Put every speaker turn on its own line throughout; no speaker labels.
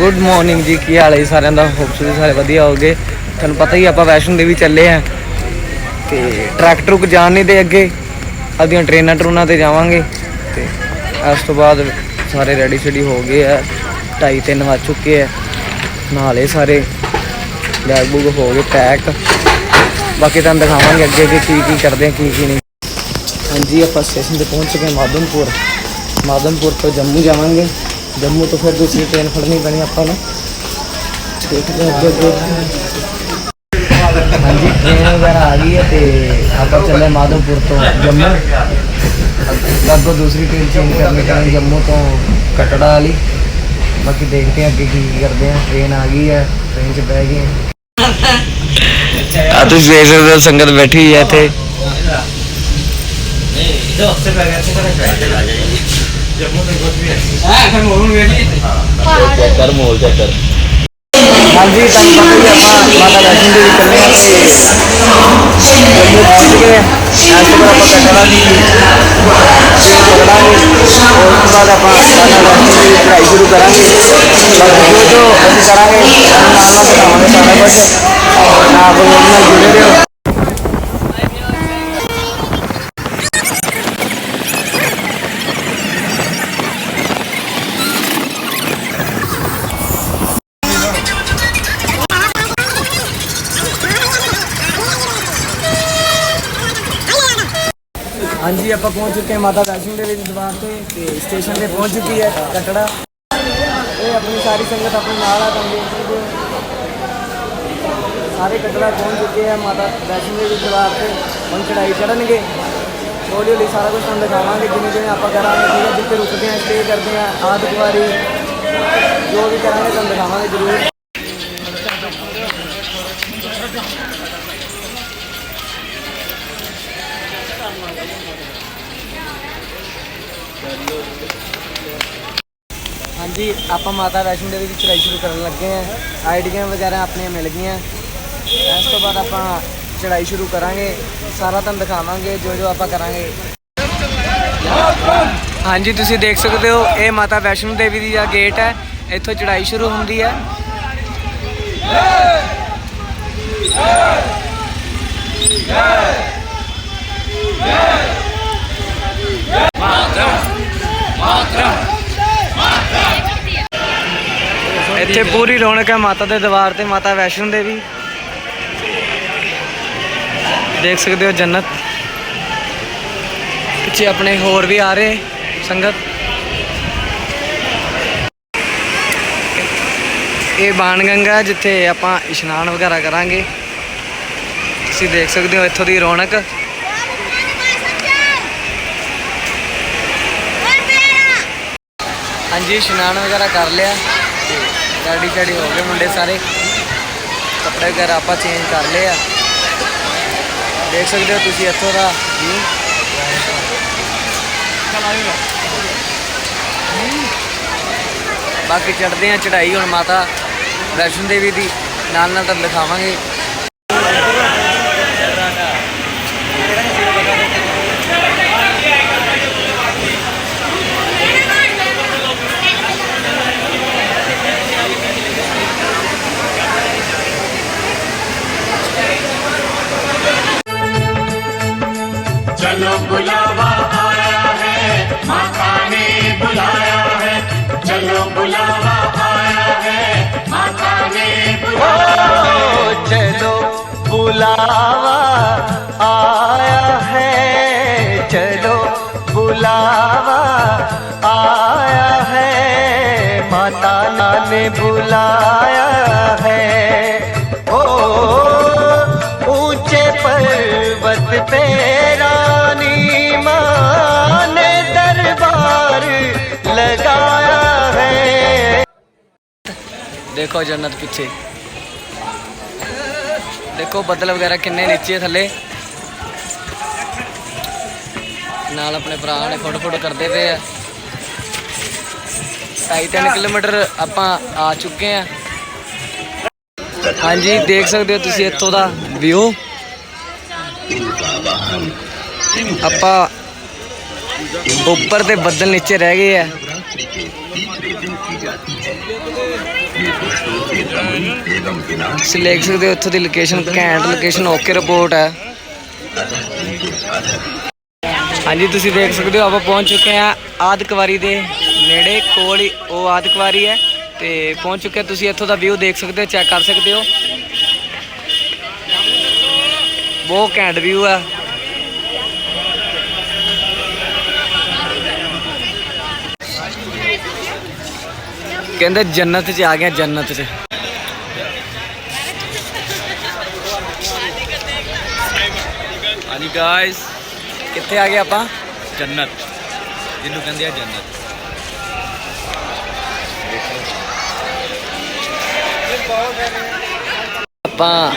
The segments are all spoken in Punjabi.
ਗੁੱਡ ਮਾਰਨਿੰਗ ਜੀ, ਕੀ ਹਾਲ ਹੈ ਜੀ ਸਾਰਿਆਂ ਦਾ? ਹੋਪ ਤੁਸੀਂ ਸਾਰੇ ਵਧੀਆ ਹੋਗੇ ਤੁਹਾਨੂੰ ਪਤਾ ਹੀ ਆਪਾਂ ਵੈਸ਼ਨੋ ਦੇਵੀ ਚੱਲੇ ਆ। ਤੇ ਟਰੈਕਟਰ ਟਰੁਕ ਜਾਣ ਨਹੀਂ ਦੇ ਅੱਗੇ। ਆਪਦੀਆਂ ਟ੍ਰੇਨਾਂ ਟਰੂਨਾਂ ਤੇ ਜਾਵਾਂਗੇ। ਤੇ ਇਸ ਤੋਂ ਬਾਅਦ ਸਾਰੇ ਰੈਡੀ ਸ਼ੈਡੀ ਹੋ ਗਏ ਆ। ਢਾਈ ਤਿੰਨ ਵੱਜ ਚੁੱਕੇ ਆ। ਨਾਲੇ ਸਾਰੇ ਬੈਗ ਬੂਗ ਹੋ ਗਏ ਪੈਕ ਬਾਕੀ ਤੁਹਾਨੂੰ ਦਿਖਾਵਾਂਗੇ ਅੱਗੇ ਕਿ ਕੀ ਕੀ ਕਰਦੇ ਆ, ਕੀ ਕੀ ਨਹੀਂ। ਹਾਂਜੀ, ਆਪਾਂ ਸਟੇਸ਼ਨ ਤੇ ਪਹੁੰਚ ਚੁੱਕੇ ਹਾਂ ਮਾਧਵਪੁਰ। ਮਾਧਵਪੁਰ ਤੋਂ ਜੰਮੂ ਜਾਵਾਂਗੇ। ਜੰਮੂ ਤੋਂ ਫਿਰ ਦੂਸਰੀ ਟ੍ਰੇਨ ਫੜਨੀ ਪੈਣੀ ਆਪਾਂ ਨੂੰ। ਦੇਖਦੇ ਹਾਂ ਅੱਗੇ ਅੱਗੇ। ਹਾਂਜੀ ਟ੍ਰੇਨ ਵਗੈਰਾ ਆ ਗਈ ਹੈ ਤੇ ਆਪਾਂ ਚੱਲੇ ਮਾਧਵਪੁਰ ਤੋਂ ਜੰਮੂ। ਅੱਗ- ਦੂਸਰੀ ਟ੍ਰੇਨ ਚੇਂਜ ਕਰਨੀ ਪੈਣੀ ਜੰਮੂ ਤੋਂ ਕਟੜਾ ਵਾਲੀ। ਬਾਕੀ ਦੇਖਦੇ ਹਾਂ ਅੱਗੇ ਕੀ ਕਰਦੇ ਆ ਟ੍ਰੇਨ ਆ ਗਈ ਹੈ ਟ੍ਰੇਨ 'ਚ ਬਹਿ ਗਏ। ਆ ਤੁਸੀਂ ਦੇਖ ਸਕਦੇ ਹੋ ਸੰਗਤ ਬੈਠੀ ਹੈ ਇੱਥੇ।
ਕਰ ਮੋਲ ਚੈੱਕ ਕਰ
ਹਾਂਜੀ ਤੁਹਾਨੂੰ ਪਤਾ ਹੀ ਆਪਾਂ ਮਾਤਾ ਵੈਸ਼ਨੋ ਦੇਵੀ ਚੱਲੇ ਆ ਤੇ ਜੰਮੂ ਪਹੁੰਚ ਗਏ। ਇਸ ਤੋਂ ਬਾਅਦ ਆਪਾਂ ਕਟੜਾ ਦੀ ਪਕੜਾਂਗੇ ਉਸ ਤੋਂ ਬਾਅਦ ਆਪਾਂ ਮਾਤਾ ਦੇਵੀ ਦੀ ਚੜ੍ਹਾਈ ਸ਼ੁਰੂ ਕਰਾਂਗੇ। ਬਾਕੀ ਜੋ ਜੋ ਅਸੀਂ ਕਰਾਂਗੇ ਨਾਲ ਨਾਲ ਸਾਰਾ ਕੁਝ। ਆਪ ਲੋਕ ਨਾਲ ਜੁੜੇ ਰਹੋ। ਆਪਾਂ ਪਹੁੰਚ ਚੁੱਕੇ ਹਾਂ ਮਾਤਾ ਵੈਸ਼ਨੋ ਦੇਵੀ ਦੀ ਦਰਬਾਰ ਤੇ ਤੇ ਸਟੇਸ਼ਨ ਤੇ ਪਹੁੰਚ ਚੁੱਕੀ ਹੈ ਕਟੜਾ। ਇਹ ਆਪਣੀ ਸਾਰੀ ਸੰਗਤ ਆਪਣੇ ਨਾਲ ਆ ਤੁਹਾਨੂੰ ਦੇਖ ਸਕਦੇ ਹੋ। ਸਾਰੇ ਕਟੜਾ ਪਹੁੰਚ ਚੁੱਕੇ ਆ ਮਾਤਾ ਵੈਸ਼ਨੋ ਦੇਵੀ ਦੀ ਦਰਬਾਰ ਤੇ। ਹੁਣ ਚੜਾਈ ਚੜਨਗੇ ਹੌਲੀ ਹੌਲੀ ਸਾਰਾ ਕੁਝ ਤੁਹਾਨੂੰ ਦਿਖਾਵਾਂਗੇ, ਜਿਵੇਂ ਜਿਵੇਂ ਆਪਾਂ ਕਰਾਂਗੇ, ਠੀਕ ਹੈ, ਜਿੱਥੇ ਰੁਕਦੇ ਆ ਸਟੇ ਕਰਦੇ ਆ ਆਦਿ ਕੁਆਰੀ ਜੋ ਵੀ ਕਰਾਂਗੇ, ਤੁਹਾਨੂੰ ਦਿਖਾਵਾਂਗੇ ਜ਼ਰੂਰ। ਹਾਂਜੀ ਆਪਾਂ ਮਾਤਾ ਵੈਸ਼ਨੋ ਦੇਵੀ ਦੀ ਚੜਾਈ ਸ਼ੁਰੂ ਕਰਨ ਲੱਗੇ ਆ ਆਈਡੀਆਂ ਵਗੈਰਾ ਆਪਣੀਆਂ ਮਿਲ ਗਈਆਂ। ਇਸ ਤੋਂ ਬਾਅਦ ਆਪਾਂ ਚੜਾਈ ਸ਼ੁਰੂ ਕਰਾਂਗੇ। ਸਾਰਾ ਤੁਹਾਨੂੰ ਦਿਖਾਵਾਂਗੇ, ਜੋ ਜੋ ਆਪਾਂ ਕਰਾਂਗੇ। ਹਾਂਜੀ, ਤੁਸੀਂ ਦੇਖ ਸਕਦੇ ਹੋ, ਇਹ ਮਾਤਾ ਵੈਸ਼ਨੋ ਦੇਵੀ ਦੀ ਦਾ ਗੇਟ ਹੈ। ਇੱਥੋਂ ਚੜਾਈ ਸ਼ੁਰੂ ਹੁੰਦੀ ਹੈ। ਇੱਥੇ ਪੂਰੀ ਰੌਣਕ ਹੈ ਮਾਤਾ ਦੇ ਦਰਬਾਰ ਤੇ ਮਾਤਾ ਵੈਸ਼ਨੋ ਦੇਵੀ। ਦੇਖ ਸਕਦੇ ਹੋ ਜੰਨਤ। ਪਿੱਛੇ ਆਪਣੇ ਹੋਰ ਵੀ ਆ ਰਹੇ ਸੰਗਤ। ਇਹ ਬਾਣ ਗੰਗਾ ਜਿੱਥੇ ਆਪਾਂ ਇਸ਼ਨਾਨ ਵਗੈਰਾ ਕਰਾਂਗੇ। ਤੁਸੀਂ ਦੇਖ ਸਕਦੇ ਹੋ ਇੱਥੋਂ ਦੀ ਰੌਣਕ। ਹਾਂਜੀ ਇਸ਼ਨਾਨ ਵਗੈਰਾ ਕਰ ਲਿਆ। ਰੈਡੀ ਚੜੀ ਹੋ ਗਏ ਮੁੰਡੇ ਸਾਰੇ। ਕੱਪੜੇ ਵਗੈਰਾ ਆਪਾਂ ਚੇਂਜ ਕਰ ਲਏ ਆ। ਦੇਖ ਸਕਦੇ ਹੋ ਤੁਸੀਂ ਇੱਥੋਂ ਦਾ। view। ਬਾਕੀ ਚੜਦੇ ਆ ਚੜਾਈ ਹੁਣ ਮਾਤਾ ਵੈਸ਼ਨੋ ਦੇਵੀ ਦੀ। ਨਾਲ ਨਾਲ ਤੁਹਾਨੂੰ ਦਿਖਾਵਾਂਗੇ।
बुलावा आया है माता ने बुलाया है। चलो बुलावा आया है माता ने बुलाया
चलो बुलावा आया है। चलो बुलावा आया है। माता ने बुलाया है। ओ ऊँचे पर्वत पे रानी ਦੇਖੋ ਜੰਨਤ ਪਿੱਛੇ। ਦੇਖੋ ਬੱਦਲ ਵਗੈਰਾ ਕਿੰਨੇ ਨੀਚੇ ਥੱਲੇ। ਨਾਲ ਆਪਣੇ ਭਰਾ ਨੇ ਫੋਟੋ ਫੋਟੋ ਕਰਦੇ ਪਏ ਆ। ਢਾਈ ਤਿੰਨ ਕਿਲੋਮੀਟਰ ਆਪਾਂ ਆ ਚੁੱਕੇ ਆ। ਹਾਂਜੀ ਦੇਖ ਸਕਦੇ ਹੋ ਤੁਸੀਂ ਇੱਥੋਂ ਦਾ ਵਿਊ। ਆਪਾਂ ਉੱਪਰ ਤੇ ਬੱਦਲ ਨੀਚੇ ਰਹਿ ਗਏ ਆ। ਤੁਸੀਂ ਦੇਖ ਸਕਦੇ ਹੋ ਇੱਥੋਂ ਦੀ ਲੋਕੇਸ਼ਨ ਘੈਂਟ ਲੋਕੇਸ਼ਨ ਓਕੇ ਰਿਪੋਰਟ ਹੈ। ਹਾਂਜੀ, ਤੁਸੀਂ ਦੇਖ ਸਕਦੇ ਹੋ, ਆਪਾਂ ਪਹੁੰਚ ਚੁੱਕੇ ਹਾਂ ਆਦਕਵਾਰੀ ਦੇ ਨੇੜੇ, ਕੋਲ ਹੀ ਉਹ ਆਦਕਵਾਰੀ ਹੈ ਤੇ ਪਹੁੰਚ ਚੁੱਕੇ ਤੁਸੀਂ ਇੱਥੋਂ ਦਾ ਵਿਊ ਦੇਖ ਸਕਦੇ ਹੋ ਚੈੱਕ ਕਰ ਸਕਦੇ ਹੋ। ਬਹੁਤ ਘੈਂਟ ਵਿਊ ਹੈ ਕਹਿੰਦੇ ਜੰਨਤ 'ਚ ਆ ਗਿਆ, ਜੰਨਤ 'ਚ। ਹਾਂਜੀ ਗਾਇਸ ਕਿੱਥੇ ਆ ਗਏ ਆਪਾਂ?
ਜੰਨਤ। ਜਿਹਨੂੰ ਕਹਿੰਦੇ ਆ ਜੰਨਤ।
ਆਪਾਂ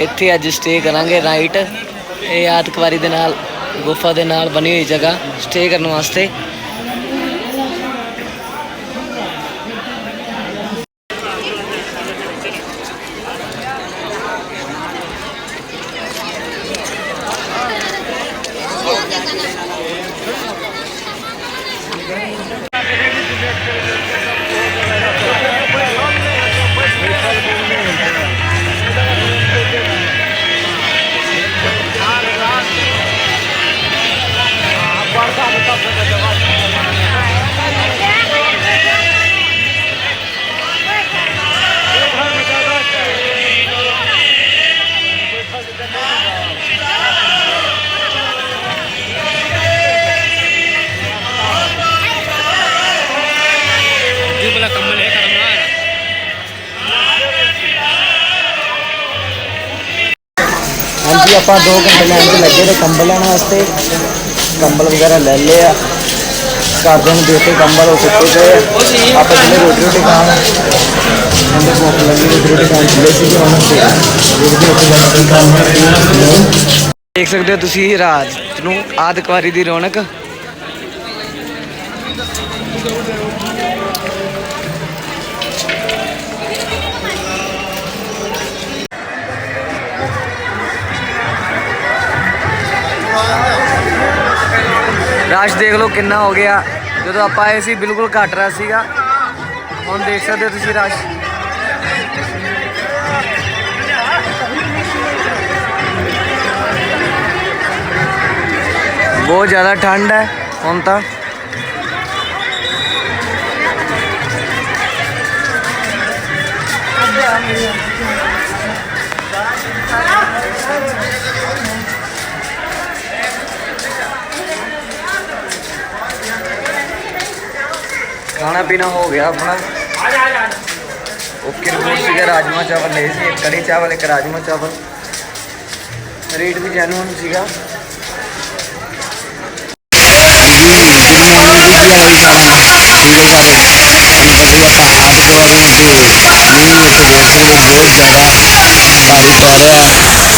ਇੱਥੇ ਅੱਜ ਸਟੇ ਕਰਾਂਗੇ ਰਾਈਟ ਇਹ ਆਤਕਵਾਰੀ ਦੇ ਨਾਲ ਗੁਫਾ ਦੇ ਨਾਲ ਬਣੀ ਹੋਈ ਜਗ੍ਹਾ। ਸਟੇ ਕਰਨ ਵਾਸਤੇ। ਆਪਾਂ 2 ਘੰਟੇ ਲਾਈਨ 'ਤੇ ਲੱਗੇ ਤੇ ਕੰਬਲ ਲੈਣ ਵਾਸਤੇ। ਕੰਬਲ ਵਗੈਰਾ ਲੈ ਲਏ ਆ। ਘਰਦਿਆਂ ਨੂੰ ਦੇਤੇ ਕੰਬਲ, ਉਹ ਸੁੱਤੇ ਪਏ ਆ। ਆਪਾਂ ਜਿਹੜੇ ਰੋਟੀ ਰੋਟੀ ਖਾਣ। ਉਹਦੇ ਭੁੱਖ ਲੱਗੀ, ਰੋਟੀ ਰੋਟੀ ਖਾਣ ਚਲੇ ਸੀਗੇ ਹੁਣ ਤੇ ਦੇਖਦੇ ਉੱਥੇ ਜਾ ਕੇ ਕੀ ਖਾਣਾ ਕੀ ਨਹੀਂ ਦੇਖ ਸਕਦੇ ਹੋ ਤੁਸੀਂ ਰਾਤ ਨੂੰ ਆਦਕਵਾਰੀ ਦੀ ਰੌਣਕ। ਰਸ਼ ਦੇਖ ਲਓ ਕਿੰਨਾ ਹੋ ਗਿਆ। ਜਦੋਂ ਆਪਾਂ ਆਏ ਸੀ, ਬਿਲਕੁਲ ਘੱਟ ਰਸ਼ ਸੀਗਾ। ਹੁਣ ਦੇਖ ਸਕਦੇ ਹੋ ਤੁਸੀਂ ਰਸ਼। ਬਹੁਤ ਜ਼ਿਆਦਾ ਠੰਡ ਹੈ ਹੁਣ ਤਾਂ। ਖਾਣਾ ਪੀਣਾ ਹੋ ਗਿਆ ਆਪਣਾ ਓਕੇ ਰਿਪੋਰਟ ਸੀਗਾ ਰਾਜਮਾ ਚਾਵਲ ਲਏ ਸੀ ਇੱਕ ਕੜੀ ਚਾਵਲ ਇੱਕ ਰਾਜਮਾ ਚਾਵਲ ਰੇਟ ਵੀ ਜੈਨੂਨ ਸੀਗਾ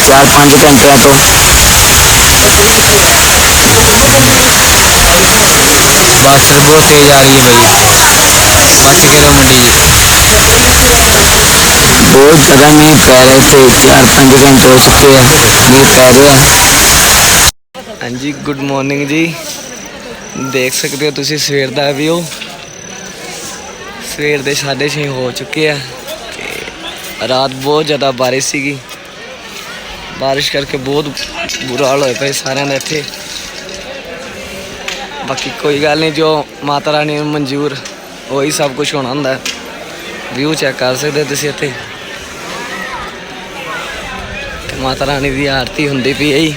ਚਾਰ ਪੰਜ ਘੰਟਿਆਂ ਤੋਂ ਬੱਸ ਬਹੁਤ ਤੇਜ਼ ਆ ਰਹੀ ਹੈ ਭਾਈ ਬਚ ਕੇ ਰਹੋ ਮੁੰਡੇ ਜੀ ਬਹੁਤ ਜ਼ਿਆਦਾ ਮੀਂਹ ਪੈ ਰਿਹਾ ਇੱਥੇ ਚਾਰ ਪੰਜ ਘੰਟੇ ਹੋ ਚੁੱਕੇ ਆ ਮੀਂਹ ਪੈ ਰਿਹਾ।
ਹਾਂਜੀ ਗੁੱਡ ਮਾਰਨਿੰਗ ਜੀ। ਦੇਖ ਸਕਦੇ ਹੋ ਤੁਸੀਂ ਸਵੇਰ ਦਾ ਵਿਊ ਸਵੇਰ ਦੇ 6:30 ਹੋ ਚੁੱਕੇ ਆ ਤੇ ਰਾਤ ਬਹੁਤ ਜ਼ਿਆਦਾ ਬਾਰਿਸ਼ ਸੀਗੀ। ਬਾਰਿਸ਼ ਕਰਕੇ ਬਹੁਤ ਬੁਰਾ ਹਾਲ ਹੋਇਆ ਪਿਆ ਸਾਰਿਆਂ ਦਾ ਇੱਥੇ। ਬਾਕੀ ਕੋਈ ਗੱਲ ਨਹੀਂ ਜੋ ਮਾਤਾ ਰਾਣੀ ਨੂੰ ਮਨਜ਼ੂਰ ਉਹੀ ਸਭ ਕੁਝ ਹੋਣਾ ਹੁੰਦਾ ਵਿਊ ਚੈੱਕ ਕਰ ਸਕਦੇ ਤੁਸੀਂ ਇੱਥੇ। ਤੇ ਮਾਤਾ ਰਾਣੀ ਦੀ ਆਰਤੀ ਹੁੰਦੀ ਪਈ ਹੈ ਜੀ।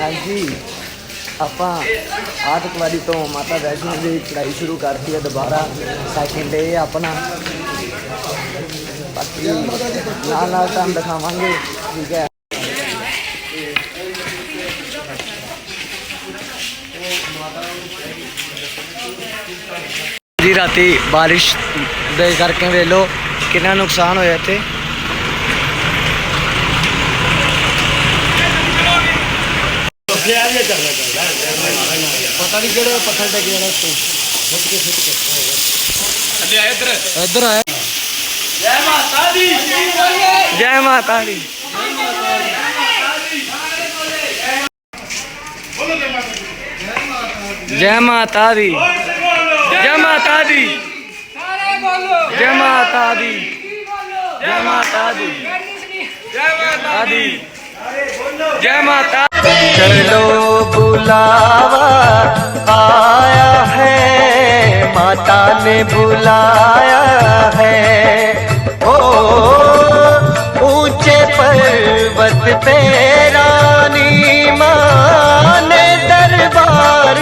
ਹਾਂਜੀ ਆਪਾਂ ਆਤਕਵਾਦੀ ਤੋਂ ਮਾਤਾ ਵੈਸ਼ਨੋ ਦੀ ਚੜਾਈ ਸ਼ੁਰੂ ਕਰਤੀ ਹੈ ਦੁਬਾਰਾ। ਸੈਕਿੰਡ ਡੇ ਆਪਣਾ। ਬਾਕੀ ਨਾਲ ਨਾਲ ਤੁਹਾਨੂੰ ਦਿਖਾਵਾਂਗੇ ਠੀਕ ਹੈ ਜੀ ਰਾਤੀ ਬਾਰਿਸ਼ ਦੇ ਕਰਕੇ ਵੇਖ ਲਓ ਕਿੰਨਾ ਨੁਕਸਾਨ ਹੋਇਆ ਇੱਥੇ। ਪਤਾ ਨਹੀਂ ਕਿਹੜੇ ਪੱਥਰ ਤੇ ਗਿਆ ਉਸ ਤੋਂ ਫੁੱਟ ਕੇ ਫੁੱਟ ਕੇ
ਅੱਲੇ ਆ ਇੱਧਰ
ਇੱਧਰ ਆਇਆ ਜੈ ਮਾਤਾ ਦੀ ਜੈ ਮਾਤਾ ਦੀ ਜੈ ਮਾਤਾ ਦੀ ਜੈ ਮਾਤਾ ਦੀ ਜੈ ਮਾਤਾ ਦੀ ਜੈ ਮਾਤਾ ਦੀ ਜੈ ਮਾਤਾ ਦੀ ਜੈ ਮਾਤਾ ਚਲੋ ਬੁਲਾਵਾ ਆਇਆ ਹੈ ਮਾਤਾ ਨੇ ਬੁਲਾਇਆ ਹੈ ਓ ऊंचे पर्वत पे रानी माँ ने दरबार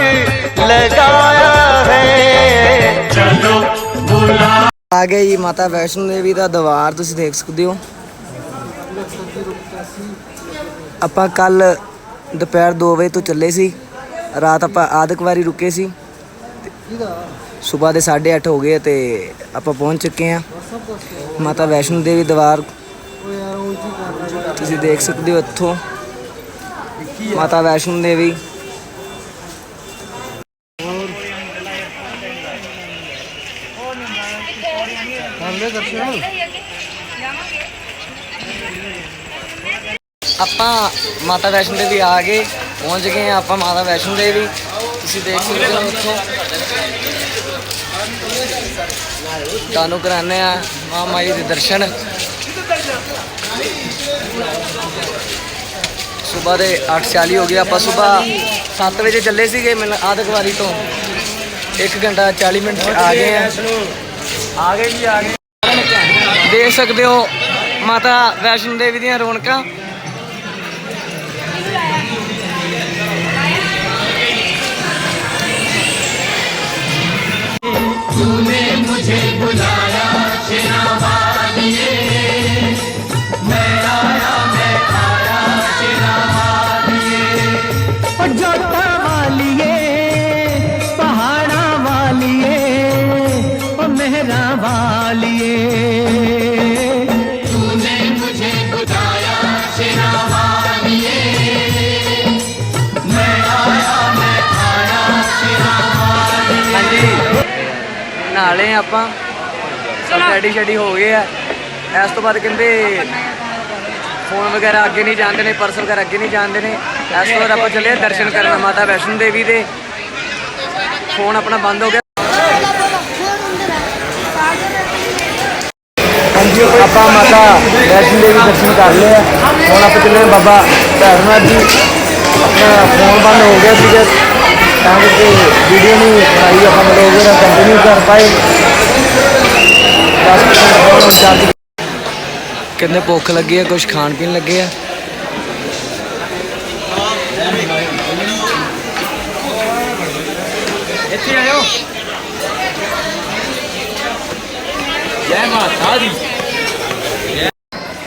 लगाया है
चलो बुला
ਆ ਗਏ ਜੀ ਮਾਤਾ ਵੈਸ਼ਨੋ ਦੇਵੀ ਦਾ ਦਰਬਾਰ ਤੁਸੀਂ ਦੇਖ ਸਕਦੇ ਹੋ ਆਪਾਂ ਕੱਲ ਦੁਪਹਿਰ 2 ਵਜੇ ਤੋਂ ਚੱਲੇ ਸੀ ਰਾਤ ਆਪਾਂ ਆਦਿਕ ਵਾਰੀ ਰੁਕੇ ਸੀ ਸਵੇਰ ਦੇ 8:30 ਹੋ ਗਏ ਤੇ ਆਪਾਂ ਪਹੁੰਚ ਚੁੱਕੇ ਹਾਂ ਮਾਤਾ ਵੈਸ਼ਨੋ ਦੇਵੀ ਦਰਬਾਰ। ਤੁਸੀਂ ਦੇਖ ਸਕਦੇ ਹੋ ਇੱਥੋਂ। ਮਾਤਾ ਵੈਸ਼ਨੋ ਦੇਵੀ। ਆਪਾਂ ਮਾਤਾ ਵੈਸ਼ਨੋ ਦੇਵੀ ਆ ਗਏ ਪਹੁੰਚ ਗਏ ਆਪਾਂ ਮਾਤਾ ਵੈਸ਼ਨੋ ਦੇਵੀ। ਤੁਸੀਂ ਦੇਖ ਸਕਦੇ ਹੋ ਉੱਥੋਂ ਤੁਹਾਨੂੰ ਕਰਾਉਂਦੇ ਆ ਮਾਂ ਮਾਈ ਦੇ ਦਰਸ਼ਨ। ਸਵੇਰ ਦੇ 8:40 ਹੋ ਗਏ, ਆਪਾਂ ਸਵੇਰ 7 ਵਜੇ ਚੱਲੇ ਸੀਗੇ ਮੈਨੂੰ ਆਦਿਕ ਵਾਰੀ ਤੋਂ। 1 ਘੰਟਾ 40 ਮਿੰਟ ਆ ਗਏ ਆ। ਆ ਗਏ ਜੀ, ਆ ਗਏ। ਦੇਖ ਸਕਦੇ ਹੋ ਮਾਤਾ ਵੈਸ਼ਨੋ ਦੇਵੀ ਦੀਆਂ ਰੌਣਕਾਂ।
शेख बुझाया
सेना ਨਾਲੇ ਆਪਾਂ। ਸਭ ਰੈਡੀ ਸ਼ੈਡੀ ਹੋ ਗਏ ਆ। ਇਸ ਤੋਂ ਬਾਅਦ ਕਹਿੰਦੇ ਫੋਨ ਵਗੈਰਾ ਅੱਗੇ ਨਹੀਂ ਜਾਂਦੇ ਨੇ ਪਰਸ ਵਗੈਰਾ ਅੱਗੇ ਨਹੀਂ ਜਾਂਦੇ ਨੇ। ਇਸ ਤੋਂ ਬਾਅਦ ਆਪਾਂ ਚੱਲੇ ਦਰਸ਼ਨ ਕਰਨ ਮਾਤਾ ਵੈਸ਼ਨੋ ਦੇਵੀ ਦੇ। ਫੋਨ ਆਪਣਾ ਬੰਦ ਹੋ ਗਿਆ। ਹਾਂਜੀ ਆਪਾਂ ਮਾਤਾ ਵੈਸ਼ਨੋ ਦੇਵੀ ਦਰਸ਼ਨ ਕਰ ਲਏ ਆ। ਹੁਣ ਆਪਾਂ ਚੱਲੇ ਬਾਬਾ ਭੈਰਵਨਾਥ ਜੀ। ਆਪਣਾ ਫੋਨ ਬੰਦ ਹੋ ਗਿਆ ਸੀਗਾ। ਤਾਂ ਕਰਕੇ ਵੀਡੀਓ ਨਹੀਂ ਬਣਾਈ ਆਪਾਂ ਬਲੌਗ ਵਗੈਰਾ ਕੰਟੀਨਿਊ ਕਰ ਪਾਏ। 10% ਫੋਨ ਚਾਰਜ ਕਹਿੰਦੇ ਭੁੱਖ ਲੱਗੀ ਆ ਕੁਝ ਖਾਣ ਪੀਣ ਲੱਗੇ ਆ?
ਇੱਥੇ ਆਇਓ ਜੈ ਮਾਤਾ ਦੀ।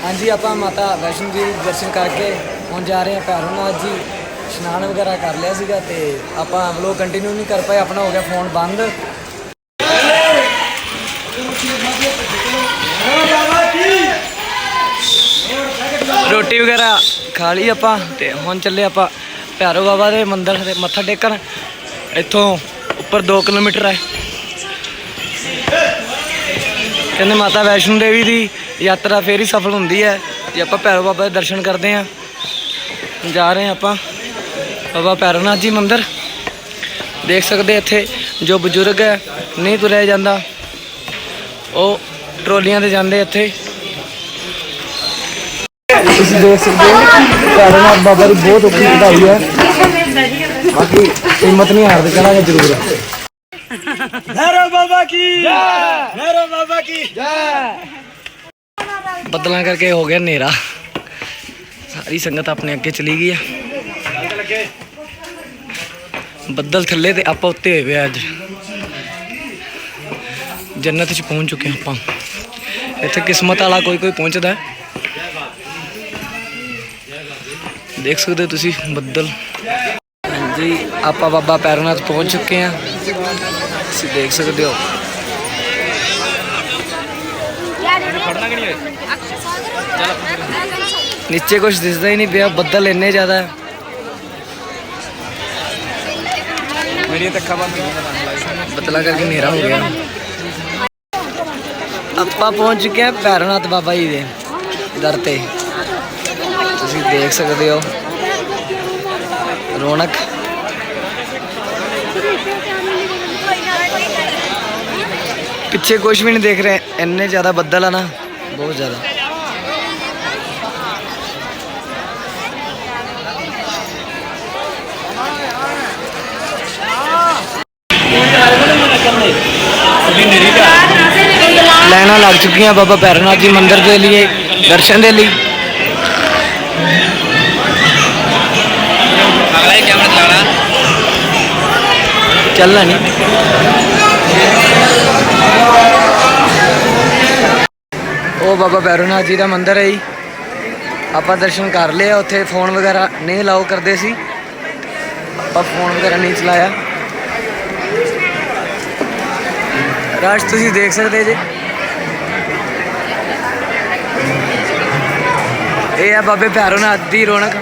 ਹਾਂਜੀ ਆਪਾਂ ਮਾਤਾ ਵੈਸ਼ਨੋ ਦੇਵੀ ਦੇ ਦਰਸ਼ਨ ਕਰਕੇ ਹੁਣ ਜਾ ਰਹੇ ਹਾਂ ਭੈਰਵਨਾਥ ਜੀ। ਇਸ਼ਨਾਨ ਵਗੈਰਾ ਕਰ ਲਿਆ ਸੀਗਾ ਤੇ ਆਪਾਂ ਵਲੋਗ ਕੰਟੀਨਿਊ ਨਹੀਂ ਕਰ ਪਾਏ, ਆਪਣਾ ਹੋ ਗਿਆ ਫੋਨ ਬੰਦ। ਰੋਟੀ ਵਗੈਰਾ ਖਾ ਲਈ ਆਪਾਂ ਤੇ ਹੁਣ ਚੱਲੇ ਆਪਾਂ ਭੈਰੋ ਬਾਬਾ ਦੇ ਮੰਦਿਰ ਤੇ ਮੱਥਾ ਟੇਕਣ। ਇੱਥੋਂ ਉੱਪਰ 2 ਕਿਲੋਮੀਟਰ ਹੈ। ਕਹਿੰਦੇ ਮਾਤਾ ਵੈਸ਼ਨੋ ਦੇਵੀ ਦੀ ਯਾਤਰਾ ਫੇਰ ਹੀ ਸਫਲ ਹੁੰਦੀ ਹੈ। ਜੇ ਆਪਾਂ ਭੈਰੋ ਬਾਬਾ ਦੇ ਦਰਸ਼ਨ ਕਰਦੇ ਹਾਂ, ਜਾ ਰਹੇ ਹਾਂ ਆਪਾਂ। ਬਾਬਾ ਭੈਰਵਨਾਥ ਜੀ ਮੰਦਿਰ। ਦੇਖ ਸਕਦੇ ਇੱਥੇ ਜੋ ਬਜ਼ੁਰਗ ਹੈ ਨਹੀਂ ਤੁਰਿਆ ਜਾਂਦਾ। ਉਹ ਟਰੋਲੀਆਂ ਤੇ ਜਾਂਦੇ ਇੱਥੇ। ਤੁਸੀਂ ਦੇਖ ਸਕਦੇ ਹੋ ਭੈਰਵਨਾਥ ਬਾਬਾ ਦੀ ਬਹੁਤ ਔਖੀ ਚੜਾਈ ਹੈ। ਬਾਕੀ ਹਿੰਮਤ ਨਹੀਂ ਹਾਰਦੇ ਕਰਾਂਗੇ ਜ਼ਰੂਰ। ਬੱਦਲਾਂ ਕਰਕੇ ਹੋ ਗਿਆ ਹਨੇਰਾ। ਸਾਰੀ ਸੰਗਤ ਆਪਣੇ ਅੱਗੇ ਚਲੀ ਗਈ ਬੱਦਲ ਥੱਲੇ ਤੇ ਆਪਾਂ ਉੱਤੇ ਹੋਏ ਵੇ ਆ ਅੱਜ। ਜੰਨਤ 'ਚ ਪਹੁੰਚ ਚੁੱਕੇ ਹਾਂ ਆਪਾਂ। ਇੱਥੇ ਕਿਸਮਤ ਵਾਲਾ ਕੋਈ ਕੋਈ ਪਹੁੰਚਦਾ ਹੈ। ਦੇਖ ਸਕਦੇ ਹੋ ਤੁਸੀਂ ਬੱਦਲ। ਹਾਂਜੀ ਆਪਾਂ ਬਾਬਾ ਪੈਰਨਾਥ ਪਹੁੰਚ ਚੁੱਕੇ ਹਾਂ। ਤੁਸੀਂ ਦੇਖ ਸਕਦੇ ਹੋ। ਨੀਚੇ ਕੁਝ ਦਿਸਦਾ ਹੀ ਨਹੀਂ ਪਿਆ ਬੱਦਲ ਇੰਨੇ ਜ਼ਿਆਦਾ ਹੈ।
ਮੇਰੀ ਤਾਂ ਅੱਖਾਂ ਬੰਦ ਹੋਈਆਂ
ਕਰਕੇ ਹਨੇਰਾ ਹੋ ਗਿਆ। ਆਪਾਂ ਪਹੁੰਚ ਚੁੱਕੇ ਹਾਂ ਭੈਰਵਨਾਥ ਬਾਬਾ ਜੀ ਦੇ ਦਰ ਤੇ। ਤੁਸੀਂ ਦੇਖ ਸਕਦੇ ਹੋ। ਰੌਣਕ। ਪਿੱਛੇ ਕੁਝ ਵੀ ਨਹੀਂ ਦੇਖ ਰਹੇ। ਇੰਨੇ ਜ਼ਿਆਦਾ ਬੱਦਲ ਆ ਨਾ, ਬਹੁਤ ਜ਼ਿਆਦਾ। ਲਾਈਨਾਂ ਲੱਗ ਚੁੱਕੀਆਂ ਬਾਬਾ ਭੈਰਵਨਾਥ ਜੀ ਮੰਦਿਰ ਦੇ ਲਈ ਦਰਸ਼ਨ ਦੇ ਲਈ।
ਅਗਲਾ ਕੈਮਰਾ ਚਲਾਣਾ
ਚੱਲਣਾ ਨਹੀਂ। ਉਹ ਬਾਬਾ ਭੈਰਵਨਾਥ ਜੀ ਦਾ ਮੰਦਿਰ ਹੈ ਜੀ। ਆਪਾਂ ਦਰਸ਼ਨ ਕਰ ਲਏ ਆ ਉੱਥੇ ਫੋਨ ਵਗੈਰਾ ਨਹੀਂ ਅਲਾਉ ਕਰਦੇ ਸੀ। ਆਪਾਂ ਫੋਨ ਵਗੈਰਾ ਨਹੀਂ ਚਲਾਇਆ। ਰਾਜ ਤੁਸੀਂ ਦੇਖ ਸਕਦੇ ਜੇ। ਇਹ ਆ ਬਾਬੇ ਭੈਰੋ ਨਾਥ ਦੀ ਰੌਣਕ।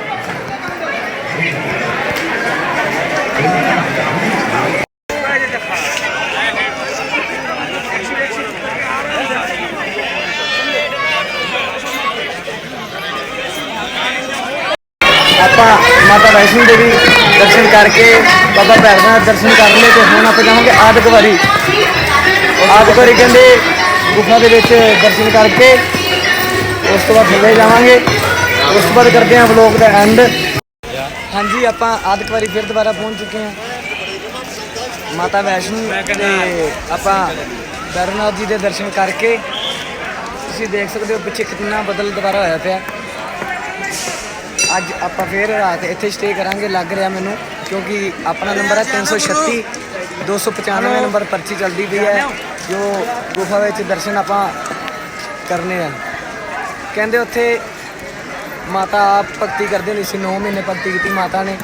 ਆਪਾਂ ਮਾਤਾ ਵੈਸ਼ਨੋ ਦੇਵੀ ਦਰਸ਼ਨ ਕਰਕੇ ਬਾਬਾ ਭੈਰਵਨਾਥ ਦਰਸ਼ਨ ਕਰ ਲਏ ਤੇ ਹੁਣ ਆਪਾਂ ਜਾਵਾਂਗੇ ਆਦਿਕ ਵਾਰੀ ਆਦਿਕ ਵਾਰੀ ਕਹਿੰਦੇ ਗੁਫਾ ਦੇ ਵਿੱਚ ਦਰਸ਼ਨ ਕਰਕੇ ਉਸ ਤੋਂ ਬਾਅਦ ਥੱਲੇ ਜਾਵਾਂਗੇ। ਉਸ ਤੋਂ ਬਾਅਦ ਕਰਦੇ ਹਾਂ ਵਲੋਗ ਦਾ ਐਂਡ ਹਾਂਜੀ ਆਪਾਂ ਆਦਿਕ ਵਾਰੀ ਫਿਰ ਦੁਬਾਰਾ ਪਹੁੰਚ ਚੁੱਕੇ ਹਾਂ। ਮਾਤਾ ਵੈਸ਼ਨੋ ਤੇ ਆਪਾਂ ਭੈਰਵਨਾਥ ਜੀ ਦੇ ਦਰਸ਼ਨ ਕਰਕੇ ਤੁਸੀਂ ਦੇਖ ਸਕਦੇ ਹੋ ਪਿੱਛੇ ਕਿੰਨਾ ਬਦਲ ਦੁਬਾਰਾ ਹੋਇਆ ਪਿਆ। ਅੱਜ ਆਪਾਂ ਫੇਰ ਰਾਤ ਇੱਥੇ ਸਟੇ ਕਰਾਂਗੇ ਲੱਗ ਰਿਹਾ ਮੈਨੂੰ ਕਿਉਂਕਿ ਆਪਣਾ ਨੰਬਰ ਹੈ 336 295 ਨੰਬਰ ਪਰਚੀ ਚੱਲਦੀ ਪਈ ਹੈ। ਜੋ ਗੁਫਾ ਵਿੱਚ ਦਰਸ਼ਨ ਆਪਾਂ ਕਰਨੇ ਆ। ਕਹਿੰਦੇ ਉੱਥੇ ਮਾਤਾ ਭਗਤੀ ਕਰਦੇ ਹੁੰਦੀ ਸੀ 9 ਮਹੀਨੇ ਭਗਤੀ ਕੀਤੀ ਮਾਤਾ ਨੇ।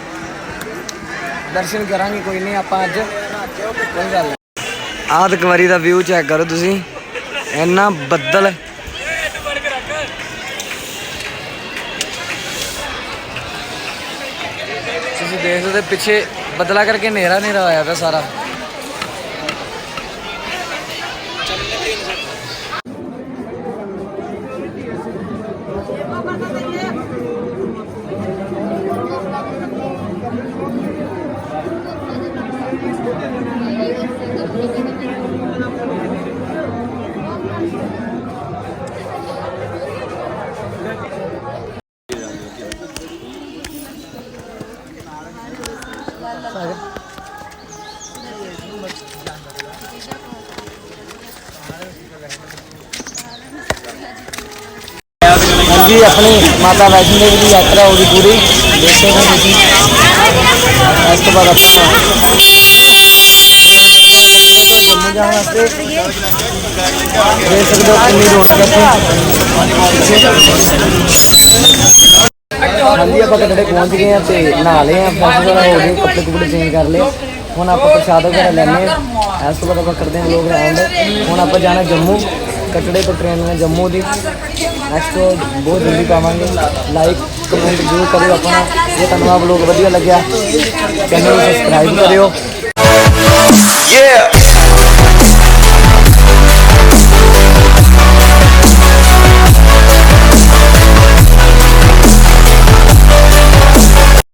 ਦਰਸ਼ਨ ਕਰਾਂਗੇ, ਕੋਈ ਨਹੀਂ, ਆਪਾਂ ਅੱਜ ਕੋਈ ਗੱਲ ਨਹੀਂ। ਆਦਿਕ ਦਾ ਵਿਊ ਚੈੱਕ ਕਰੋ ਤੁਸੀਂ। ਇੰਨਾ ਬੱਦਲ। ਤੁਸੀਂ ਦੇਖ ਸਕਦੇ ਪਿੱਛੇ ਬਦਲਾ ਕਰਕੇ ਹਨੇਰਾ ਹਨੇਰਾ ਹੋਇਆ ਪਿਆ ਸਾਰਾ। ਹਾਂਜੀ ਆਪਣੀ ਮਾਤਾ ਵੈਸ਼ਨੋ ਦੇਵੀ ਦੀ ਯਾਤਰਾ ਹੋ ਗਈ ਪੂਰੀ। ਦੇਖੋ ਤੁਸੀਂ ਇਸ ਤੋਂ ਬਾਅਦ ਆਪਾਂ ਜੰਮੂ ਜਾਣ ਵਾਸਤੇ ਦੇਖ ਸਕਦੇ ਹੋ ਕਿੰਨੀ ਰੌਣਕ ਹੈ ਹਾਂਜੀ, ਆਪਾਂ ਕਟੜੇ ਪਹੁੰਚ ਗਏ ਆ ਤੇ ਨਹਾ ਲਏ ਆ ਫਰੈਸ਼ ਵਗੈਰਾ ਹੋ ਗਏ, ਕੱਪੜੇ ਕੁਪੜੇ ਚੇਂਜ ਕਰ ਲਏ। ਹੁਣ ਆਪਾਂ ਪ੍ਰਸ਼ਾਦ ਵਗੈਰਾ ਲੈਣੇ ਆ। ਇਸ ਤੋਂ ਬਾਅਦ ਆਪਾਂ ਕਰਦੇ ਹਾਂ ਲੋਕ ਐਂਡ ਹੁਣ ਆਪਾਂ ਜਾਣਾ ਜੰਮੂ, ਕਟੜੇ ਤੋਂ ਟ੍ਰੇਨ ਹੈ ਜੰਮੂ ਦੀ। ਨੈਕਸਟ ਬਹੁਤ ਜਲਦੀ ਪਾਵਾਂਗੇ। ਲਾਈਕ ਕਮੈਂਟ ਜ਼ਰੂਰ ਕਰਿਓ ਆਪਣਾ। ਜੇ ਤੁਹਾਨੂੰ ਆਹ ਵਲੋਗ ਵਧੀਆ ਲੱਗਿਆ। ਚੈਨਲ ਨੂੰ ਸਬਸਕ੍ਰਾਈਬ ਕਰਿਓ।
Yeah.